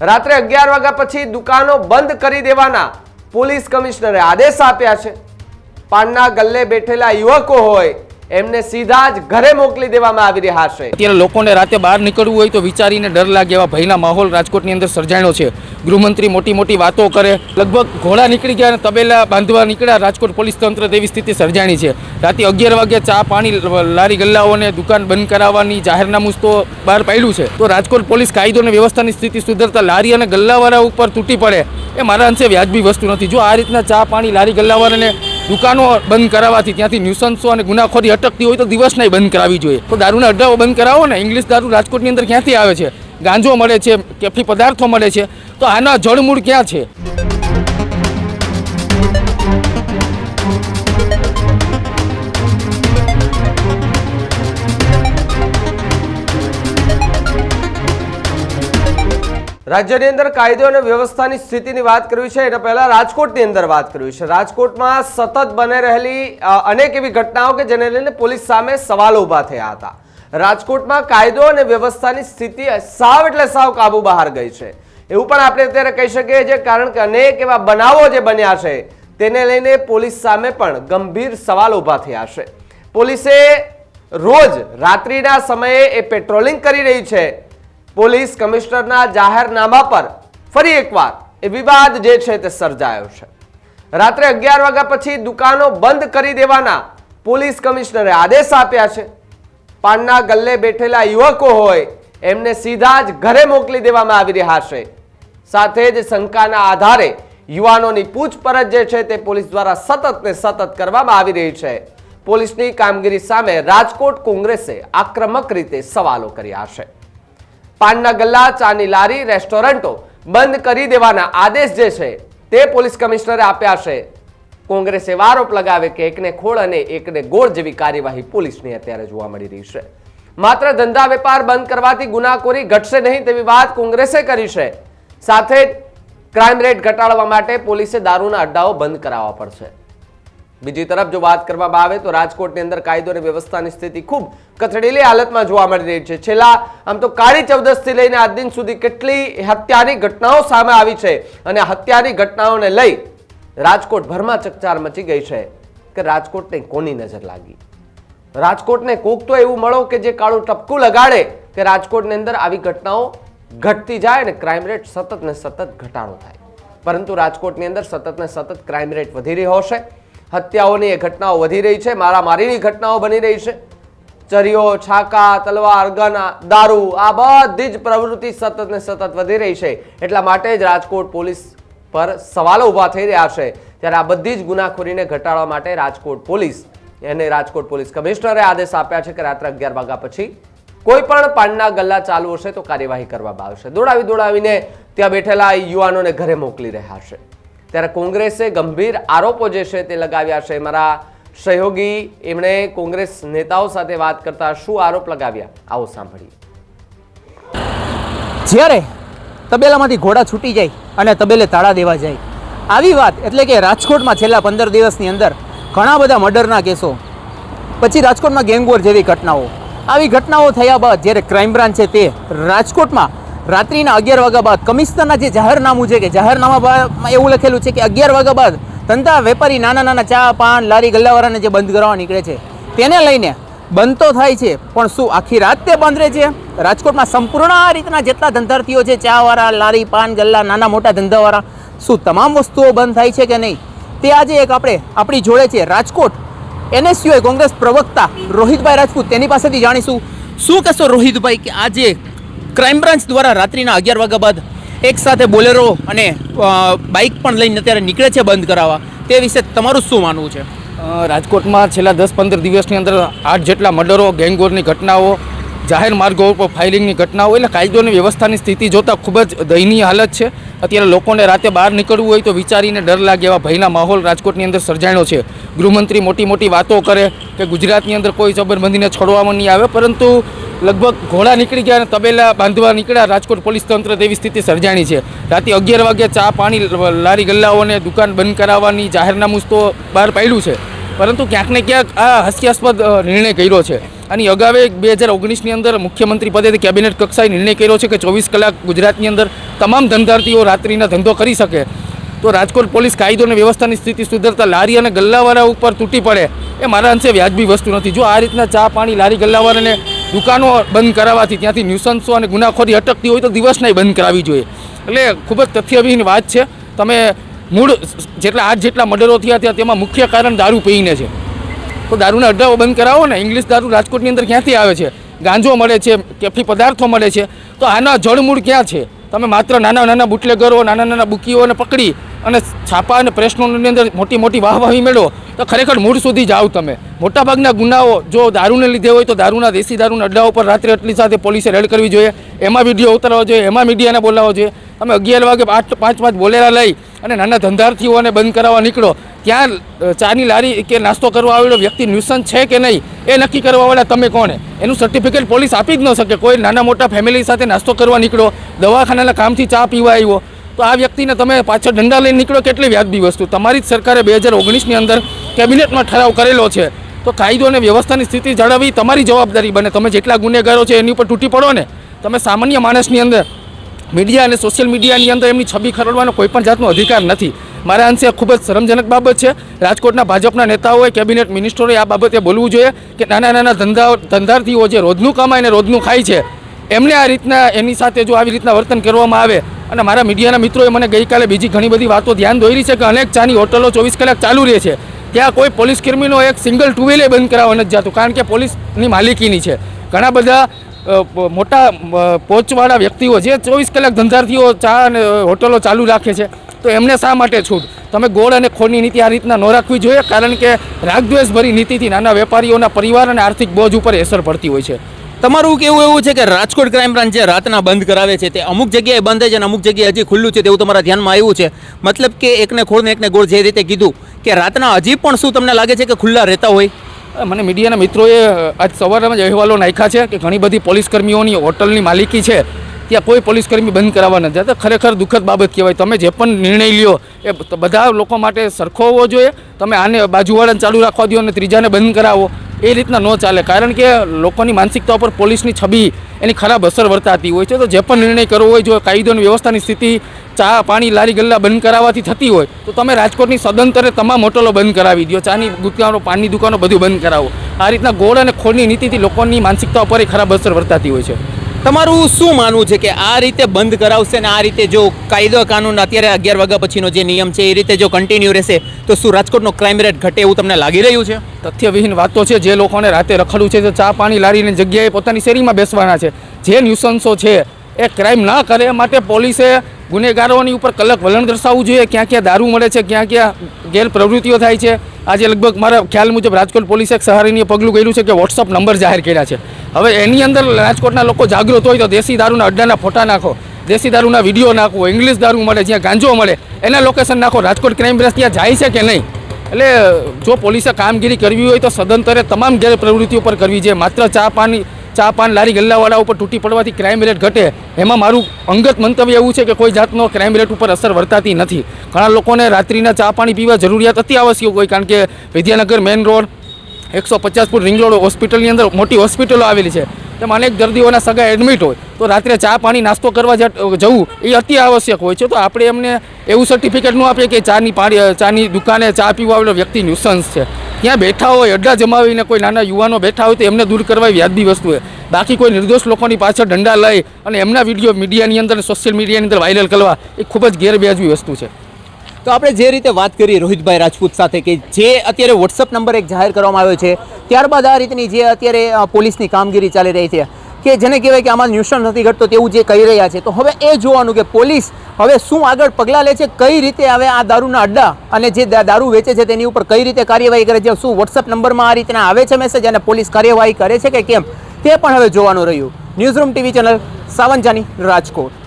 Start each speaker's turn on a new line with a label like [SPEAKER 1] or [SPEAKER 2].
[SPEAKER 1] રાત્રે અગિયાર વાગ્યા પછી દુકાનો બંધ કરી દેવાના પોલીસ કમિશનરે આદેશ આપ્યા છે. પાનના ગલ્લે બેઠેલા યુવકો હોય એમને સીધા જ ઘરે મોકલી દેવામાં આવી રહ્યા છે.
[SPEAKER 2] અત્યારે લોકોને રાતે બહાર નીકળવું હોય તો વિચારીને ડર લાગે એવા ભયના માહોલ રાજકોટની અંદર સર્જાયો છે. ગૃહમંત્રી મોટી મોટી વાતો કરે. લગભગ ઘોડા નીકળી ગયા અને તબેલા બાંધવા નીકળ્યા. રાજકોટ પોલીસ તંત્ર તેવી સ્થિતિ સર્જાણી છે. રાતે અગિયાર વાગે ચા પાણી લારી ગલ્લાઓને દુકાન બંધ કરાવવાની જાહેરનામું તો બહાર પાડ્યું છે. તો રાજકોટ પોલીસ કાયદો અને વ્યવસ્થાની સ્થિતિ સુધરતા લારી અને ગલ્લાવાળા ઉપર તૂટી પડે. એ મારા અંશે વ્યાજબી વસ્તુ નથી. જો આ રીતના ચા પાણી લારી ગલ્લાવાળાને દુકાનો બંધ કરાવવાથી ત્યાંથી ન્યુસન્સો અને ગુનાખોરી અટકતી હોય તો દિવસના બંધ કરાવવી જોઈએ. તો દારૂના અડ્ડાઓ બંધ કરાવો ને. ઇંગ્લિશ દારૂ રાજકોટની અંદર ક્યાંથી આવે છે? ગાંજો મળે છે, કેફી પદાર્થો મળે છે. તો આના જળમૂળ ક્યાં છે?
[SPEAKER 1] રાજ્યની અંદર કાયદો અને વ્યવસ્થાની સ્થિતિની વાત કરવી છે, એના પહેલા રાજકોટની અંદર વાત કરવી છે. રાજકોટમાં સતત બને રહેલી અનેક એવી ઘટનાઓ કે જેને લઈને પોલીસ સામે સવાલો ઊભા થયા હતા. રાજકોટમાં કાયદો અને વ્યવસ્થાની સ્થિતિ સાવ એટલે સાવ કાબુ બહાર ગઈ છે. એવું પણ આપણે અત્યારે કહી શકીએ છીએ, કારણ કે અનેક એવા બનાવો જે બન્યા છે, તેને લઈને પોલીસ સામે પણ ગંભીર સવાલ ઊભા થયા છે. પોલીસે રોજ રાત્રિના સમયે એ પેટ્રોલિંગ કરી રહી છે. પોલીસ કમિશનરના જાહેરનામા પર ફરી એકવાર એ વિવાદ જે છે તે સર્જાયો છે. રાત્રે અગિયાર વાગ્યા પછી દુકાનો બંધ કરી દેવાના પોલીસ કમિશનરે આદેશ આપ્યા છે. પાનના ગલ્લે બેઠેલા યુવકો હોય એમને સીધા જ ઘરે મોકલી દેવામાં આવી રહ્યા છે. સાથે જ શંકાના આધારે યુવાનોની પૂછપરછ જે છે તે પોલીસ દ્વારા સતત ને સતત કરવામાં આવી રહી છે. પોલીસની કામગીરી સામે રાજકોટ કોંગ્રેસે આક્રમક રીતે સવાલો કર્યા છે. પાનના ગલ્લા, ચાની લારી, રેસ્ટોરન્ટો બંધ કરી દેવાના આદેશ જે છે તે પોલીસ કમિશનરે આપ્યા છે. કોંગ્રેસે આરોપ લગાવે કે એકને ખોળ અને એકને ગોળ જેવી કાર્યવાહી પોલીસની અત્યારે જોવા મળી રહી છે. માત્ર ધંધા વેપાર બંધ કરવાથી ગુનાખોરી ઘટશે નહીં તેવી વાત કોંગ્રેસે કરી છે. સાથે જ ક્રાઇમ રેટ ઘટાડવા માટે પોલીસે દારૂના અડ્ડાઓ બંધ કરાવવા પડશે. બીજી તરફ જો વાત કરવામાં આવે તો રાજકોટની અંદર કાયદો અને વ્યવસ્થાની સ્થિતિ ખૂબ કથળેલી હાલતમાં જોવા મળી રહી છે. છેલ્લા, આમ તો કાળી ચૌદસથી લઈને આજ દિન સુધી કેટલી હત્યાની ઘટનાઓ સામે આવી છે અને હત્યાની ઘટનાઓને લઈ રાજકોટભરમાં ચકચાર મચી ગઈ છે કે રાજકોટને કોની નજર લાગી? રાજકોટને કોક તો એવું મળો કે જે કાળું ટપકું લગાડે કે રાજકોટની અંદર આવી ઘટનાઓ ઘટતી જાય અને ક્રાઇમ રેટ સતત ને સતત ઘટાડો થાય. પરંતુ રાજકોટની અંદર સતત ને સતત ક્રાઇમ રેટ વધી રહ્યો છે હત્યાઓની એ ઘટનાઓ વધી રહી છે, મારામારીની ઘટનાઓ બની રહી છે. ચરીઓ, છાકા, તલવાર, ગન, દારૂ, આ બધી જ પ્રવૃત્તિ સતત ને સતત વધી રહી છે. એટલા માટે જ રાજકોટ પોલીસ પર સવાલો ઊભા થઈ રહ્યા છે. ત્યારે આ બધી જ ગુનાખોરીને ઘટાડવા માટે રાજકોટ પોલીસ એને રાજકોટ પોલીસ કમિશનરે આદેશ આપ્યા છે કે રાત્રે અગિયાર વાગ્યા પછી કોઈ પણ પાનના ગલ્લા ચાલુ હશે તો કાર્યવાહી કરવામાં આવશે. દોડાવી દોડાવીને ત્યાં બેઠેલા યુવાનોને ઘરે મોકલી રહ્યા છે. ત્યારે કોંગ્રેસે ગંભીર આરોપો જે છે તે લગાવ્યા છે. મારા સહયોગી એમણે કોંગ્રેસ નેતાઓ સાથે વાત કરતા શું આરોપ લગાવ્યા? આવો સાંભળીએ.
[SPEAKER 3] જ્યારે તબેલામાંથી ઘોડા છૂટી જાય અને તબેલે તાળા દેવા જાય. આવી વાત એટલે કે રાજકોટમાં છેલ્લા પંદર દિવસની અંદર ઘણા બધા મર્ડરના કેસો, પછી રાજકોટમાં ગેંગવોર જેવી ઘટનાઓ. આવી ઘટનાઓ થયા બાદ જ્યારે ક્રાઇમ બ્રાન્ચ છે તે રાજકોટમાં રાત્રિના અગિયાર વાગ્યા બાદ કમિશનરના જે જાહેરનામું છે કે જાહેરનામામાં એવું લખેલું છે કે અગિયાર વાગ્યા બાદ ધંધા વેપારી નાના નાના ચા, પાન, લારી, ગલ્લાવાળાને જે બંધ કરવા નીકળે છે, તેને લઈને બંધ તો થાય છે. પણ શું આખી રાત તે બંધ રહે છે? રાજકોટમાં સંપૂર્ણ આ રીતના જેટલા ધંધાર્થીઓ છે, ચાવાળા, લારી, પાન, ગલ્લા, નાના મોટા ધંધાવાળા, શું તમામ વસ્તુઓ બંધ થાય છે કે નહીં? તે આજે એક આપણે આપણી જોડે છે. રાજકોટ એનએસયુઆઈ કોંગ્રેસ પ્રવક્તા રોહિતભાઈ રાજપૂત, તેની પાસેથી જાણીશું. શું કહેશો રોહિતભાઈ કે આજે ક્રાઇમ બ્રાન્ચ દ્વારા રાત્રિના અગિયાર વાગ્યા બાદ એક સાથે બોલેરો અને બાઇક પણ લઈને અત્યારે નીકળે છે બંધ કરાવવા. તે વિશે તમારું શું માનવું છે?
[SPEAKER 2] રાજકોટમાં છેલ્લા દસ પંદર દિવસની અંદર આઠ જેટલા મર્ડરો, ગેંગવોરની ઘટનાઓ જાહેર માર્ગો ઉપર ફાયરિંગની ઘટનાઓ એટલે કાયદોની વ્યવસ્થાની સ્થિતિ જોતાં ખૂબ જ દયનીય હાલત છે. અત્યારે લોકોને રાતે બહાર નીકળવું હોય તો વિચારીને ડર લાગે એવા ભયના માહોલ રાજકોટની અંદર સર્જાણો છે. ગૃહમંત્રી મોટી મોટી વાતો કરે કે ગુજરાતની અંદર કોઈ જબરબંધીને છોડવામાં નહીં આવે, પરંતુ લગભગ ઘોડા નીકળી ગયા અને તબેલા બાંધવા નીકળ્યા રાજકોટ પોલીસ તંત્ર તેવી સ્થિતિ સર્જાણી છે. રાતે અગિયાર વાગે ચા, પાણી, લારી ગલ્લાઓને દુકાન બંધ કરાવવાની જાહેરનામું તો બહાર પાડ્યું છે. પરંતુ ક્યાંક ને ક્યાંક આ હાસ્યાસ્પદ નિર્ણય કર્યો છે. અને અગાઉ બે હજાર ઓગણીસની અંદર મુખ્યમંત્રી પદેથી કેબિનેટ કક્ષાએ નિર્ણય કર્યો છે કે ચોવીસ કલાક ગુજરાતની અંદર તમામ ધંધાર્થીઓ રાત્રિના ધંધો કરી શકે. તો રાજકોટ પોલીસ કાયદો અને વ્યવસ્થાની સ્થિતિ સુધરતા લારી અને ગલ્લાવાળા ઉપર તૂટી પડે. એ મારા અંશે વ્યાજબી વસ્તુ નથી. જો આ રીતના ચા, પાણી, લારી ગલ્લાવાળાને દુકાનો બંધ કરાવવાથી ત્યાંથી ન્યુસન્સો અને ગુનાખોરી અટકતી હોય તો દિવસનાય બંધ કરાવવી જોઈએ. એટલે ખૂબ જ તથ્યવિહીન વાત છે. તમે મૂળ જેટલા આઠ જેટલા મર્ડરો થયા ત્યાં તેમાં મુખ્ય કારણ દારૂ પીને છે. તો દારૂના અડ્ડાઓ બંધ કરાવો ને, ઇંગ્લિશ દારૂ રાજકોટની અંદર ક્યાંથી આવે છે? ગાંજો મળે છે, કેફી પદાર્થો મળે છે. તો આના જળમૂળ ક્યાં છે? તમે માત્ર નાના નાના બુટલેગરો, નાના નાના બુકીઓને પકડી અને છાપા અને પ્રેસનોની અંદર મોટી મોટી વાહવાહી મેળવો, તો ખરેખર મૂળ સુધી જાઓ તમે. મોટાભાગના ગુનાઓ જો દારૂને લીધે હોય તો દારૂના, દેશી દારૂના અડ્ડાઓ પર રાત્રે એટલી સાથે પોલીસે રેડ કરવી જોઈએ. એમાં વીડિયો ઉતારવા જોઈએ, એમાં મીડિયાને બોલાવવો જોઈએ. તમે અગિયાર વાગે આઠ પાંચ પાંચ બોલેરા લઈ અને નાના ધંધાર્થીઓને બંધ કરાવવા નીકળો, ત્યાં ચાની લારી કે નાસ્તો કરવા આવેલો વ્યક્તિ ન્યુસન છે કે નહીં, એ નક્કી કરવાવાળા તમે કોણ એનું સર્ટિફિકેટ પોલીસ આપી જ ન શકે, કોઈ નાના મોટા ફેમિલી સાથે નાસ્તો કરવા નીકળો, દવાખાનાના કામથી ચા પીવા આવ્યો. તો આ વ્યક્તિને તમે પાછળ ડંડા લઈને નીકળો, કેટલી વ્યાજબી વસ્તુ. તમારી જ સરકારે બે હજાર ઓગણીસની અંદર કેબિનેટમાં ઠરાવ કરેલો છે. તો કાયદો અને વ્યવસ્થાની સ્થિતિ જાળવવી તમારી જવાબદારી બને. તમે જેટલા ગુનેગારો છે એની ઉપર તૂટી પડો ને. તમે સામાન્ય માણસની અંદર મીડિયા અને સોશિયલ મીડિયાની અંદર એમની છબી ખરડવાનો કોઈ પણ જાતનો અધિકાર નથી. મારા અંશે ખૂબ જ શરમજનક બાબત છે. રાજકોટના ભાજપના નેતાઓએ, કેબિનેટ મિનિસ્ટરોએ આ બાબતે બોલવું જોઈએ કે નાના નાના ધંધા ધંધાર્થીઓ જે રોજનું કમાય અને રોજનું ખાય છે, એમને આ રીતના, એની સાથે જો આવી રીતના વર્તન કરવામાં આવે. અને મારા મીડિયાના મિત્રોએ મને ગઈકાલે બીજી ઘણી બધી વાતો ધ્યાન દોરી છે કે અનેક ચાની હોટલો ચોવીસ કલાક ચાલુ રહે છે. ત્યાં કોઈ પોલીસ કર્મીનો એક સિંગલ ટુ વ્હીલે બંધ કરાવવા નથી જતું, કારણ કે પોલીસની માલિકીની છે. ઘણા બધા મોટા પોચવાળા વ્યક્તિઓ જે ચોવીસ કલાક ધંધાર્થીઓ ચા અને હોટલો ચાલુ રાખે છે. તો એમને શા માટે છૂટ તમે ગોળ અને ખોળની નીતિ આ રીતના ન રાખવી જોઈએ, કારણ કે રાગદ્વેષભરી નીતિથી નાના વેપારીઓના પરિવાર અને આર્થિક બોજ ઉપર અસર પડતી હોય છે.
[SPEAKER 3] તમારું કેવું એવું છે કે રાજકોટ ક્રાઇમ બ્રાન્ચ જે રાતના બંધ કરાવે છે, તે અમુક જગ્યાએ બંધ છે અને અમુક જગ્યાએ હજી ખુલ્લું છે, તેવું તમારા ધ્યાનમાં આવ્યું છે? મતલબ કે એકને ખોળને એકને ગોળ જે રીતે કીધું, કે રાતના હજી પણ શું તમને લાગે છે કે ખુલ્લા રહેતા હોય?
[SPEAKER 2] મને મીડિયાના મિત્રોએ આજ સવારમાં જ અહેવાલો નાખ્યા છે કે ઘણી બધી પોલીસ કર્મીઓની હોટલની માલિકી છે. ત્યાં કોઈ પોલીસ કર્મી બંધ કરાવવા નથી જતા. ખરેખર દુઃખદ બાબત કહેવાય. તમે જે પણ નિર્ણય લ્યો, એ બધા લોકો માટે સરખો હોવો જોઈએ. તમે આને બાજુવાળાને ચાલુ રાખવા દો અને ત્રીજાને બંધ કરાવો. એ રીતના ન ચાલે. કારણ કે લોકોની માનસિકતા ઉપર પોલીસની છબી એની ખરાબ અસર વર્તાતી હોય છે. તો જે પણ નિર્ણય કરવો હોય, જો કાયદોની વ્યવસ્થાની સ્થિતિ, ચા, પાણી, લારી, ગલ્લા બંધ કરાવવાથી થતી હોય, તો તમે રાજકોટની સદંતરે તમામ હોટલો બંધ કરાવી દો. ચાની દુકાનો, પાનની દુકાનો બધું બંધ કરાવો. આ રીતના ગોળ અને ખોળની નીતિથી લોકોની માનસિકતા ઉપર એ ખરાબ અસર વર્તાતી હોય છે.
[SPEAKER 3] તમારું શું માનવું છે કે આ રીતે બંધ કરાવશે ને આ રીતે જો કાયદો, કાનૂન અત્યારે અગિયાર વાગ્યા પછીનો જે નિયમ છે, એ રીતે જો કન્ટિન્યુ રહેશે, તો શું રાજકોટનો ક્રાઇમ રેટ ઘટે એવું તમને લાગી રહ્યું છે?
[SPEAKER 2] તથ્યવિહીન વાતો છે, જે લોકોને રાતે રખડવું છે તો ચા પાણી લારીની જગ્યાએ પોતાની શેરીમાં બેસવાના છે. જે ન્યુસન્સો છે, એ ક્રાઇમ ના કરે માટે પોલીસે ગુનેગારોની ઉપર કલક વલણ દર્શાવવું જોઈએ. ક્યાં ક્યાં દારૂ મળે છે, ક્યાં ક્યાં ગેરપ્રવૃત્તિઓ થાય છે. આજે લગભગ મારા ખ્યાલ મુજબ રાજકોટ પોલીસે એક સહારીની પગલું કર્યું છે કે વોટ્સઅપ નંબર જાહેર કર્યા છે. હવે એની અંદર રાજકોટના લોકો જાગૃત હોય તો દેશી દારૂના અડ્ડાના ફોટા નાખો, દેશી દારૂના વીડિયો નાખો, ઇંગ્લિશ દારૂ મળે, જ્યાં ગાંજો મળે, એના લોકેશન નાખો. રાજકોટ ક્રાઇમ બ્રાન્ચ ત્યાં જાય છે કે નહીં? એટલે જો પોલીસે કામગીરી કરવી હોય તો સદંતરે તમામ ગેરપ્રવૃત્તિઓ પર કરવી છે માત્ર ચા, પાણી ચા પાન લારી ગલ્લાવાળા ઉપર તૂટી પડવાથી ક્રાઇમ રેટ ઘટે. એમાં મારું અંગત મંતવ્ય એવું છે કે કોઈ જાતનો ક્રાઇમ રેટ ઉપર અસર વર્તાતી નથી. ઘણા લોકોને રાત્રિના ચા પાણી પીવા જરૂરિયાત અતિ આવશ્યક હોય કારણ કે વિદ્યાનગર મેઇન રોડ એકસો પચાસ ફૂટ રિંગ રોડ હોસ્પિટલની અંદર મોટી હોસ્પિટલો આવેલી છે. તેમાં અનેક દર્દીઓના સગા એડમિટ હોય, તો રાત્રે ચા પાણી નાસ્તો કરવા જવું, એ અતિ આવશ્યક હોય છે. તો આપણે એમને એવું સર્ટિફિકેટ ન આપીએ કે ચાની પાણી ચાની દુકાને ચા પીવા આવેલો વ્યક્તિ ન્યુસન્સ છે. ત્યાં બેઠા હોય, અડ્ડા જમાવીને કોઈ નાના યુવાનો બેઠા હોય તો એમને દૂર કરવા વ્યાજબી વસ્તુ હોય. બાકી કોઈ નિર્દોષ લોકોની પાછળ દંડા લઈ અને એમના વીડિયો મીડિયાની અંદર સોશિયલ મીડિયાની અંદર વાયરલ કરવા, એ ખૂબ જ ગેરવ્યાજબી વસ્તુ છે.
[SPEAKER 3] તો આપણે જે રીતે વાત કરી રોહિતભાઈ રાજપૂત સાથે કે જે અત્યારે વોટ્સઅપ નંબર એક જાહેર કરવામાં આવ્યો છે, ત્યારબાદ આ રીતની જે અત્યારે પોલીસની કામગીરી ચાલી રહી છે, કે જેને કહેવાય કે આમાં ન્યુસન નથી ઘટતો તેવું જે કહી રહ્યા છે, તો હવે એ જોવાનું કે પોલીસ હવે શું આગળ પગલાં લે છે, કઈ રીતે હવે આ દારૂના અડ્ડા અને જે દારૂ વેચે છે તેની ઉપર કઈ રીતે કાર્યવાહી કરે છે, શું વોટ્સઅપ નંબરમાં આ રીતના આવે છે મેસેજ અને પોલીસ કાર્યવાહી કરે છે કે કેમ, તે પણ હવે જોવાનું રહ્યું. ન્યૂઝરૂમ ટીવી ચેનલ સાવંજાની રાજકોટ.